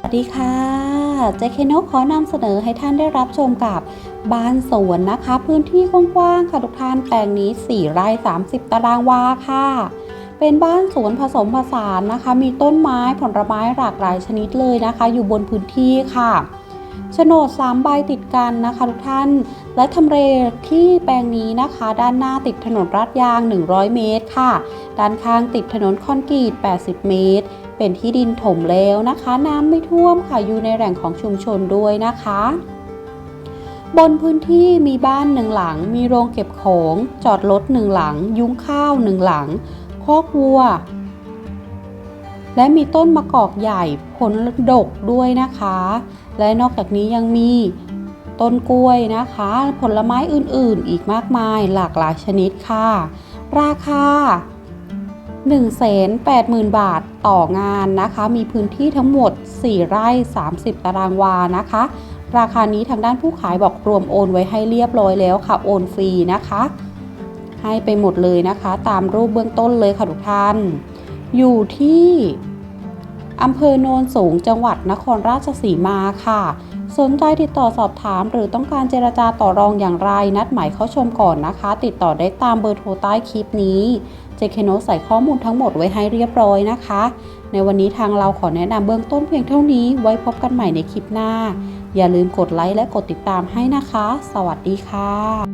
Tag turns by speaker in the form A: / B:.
A: สวัสดีค่ะเจเคนกขอนำเสนอให้ท่านได้รับชมกับบ้านสวนนะคะ พื้นที่กว้างๆค่ะทุกท่านแปลงนี้ 4 ไร่ 30 ตารางวาค่ะ เป็นบ้านสวนผสมผสานนะคะ มีต้นไม้ผลไม้หลากหลายชนิดเลยนะคะ อยู่บนพื้นที่ค่ะโฉนด 3 ใบติดกันนะคะทุกท่าน และทำเลที่แปลงนี้นะคะ ด้านหน้าติดถนนลาดยาง 100 เมตรค่ะ ด้านข้างติดถนนคอนกรีต 80 เมตร เป็นที่ดินถมแล้วนะคะ น้ำไม่ท่วมค่ะอยู่ในแหล่งของชุมชนด้วยนะคะ บนพื้นที่มีบ้านหนึ่งหลัง มีโรงเก็บของ จอดรถหนึ่งหลัง ยุ้งข้าวหนึ่งหลังคอกวัว และมีต้นมะกอกใหญ่ผลดกด้วยนะคะ และนอกจากนี้ยังมีต้นกล้วยนะคะ ผลไม้อื่นๆ อีกมากมายหลากหลายชนิดค่ะ ราคา 180,000 บาทต่องานนะคะ มีพื้นที่ทั้งหมด 4 ไร่ 30 ตารางวานะคะ ราคานี้ทางด้านผู้ขายบอกรวมโอนไว้ให้เรียบร้อยแล้วค่ะ โอนฟรีนะคะ ให้ไปหมดเลยนะคะ ตามรูปเบื้องต้นเลยค่ะทุกท่าน อยู่ที่ อำเภอโนนสูงจังหวัดนครราชสีมาค่ะ สนใจติดต่อสอบถามหรือต้องการเจรจาต่อรองอย่างไร นัดหมายเข้าชมก่อนนะคะ ติดต่อได้ตามเบอร์โทรใต้คลิปนี้เจคโนใส่ข้อมูลทั้งหมดไว้ให้เรียบร้อยนะคะ ในวันนี้ทางเราขอแนะนำเบื้องต้นเพียงเท่านี้ ไว้พบกันใหม่ในคลิปหน้า อย่าลืมกดไลค์และกดติดตามให้นะคะ สวัสดีค่ะ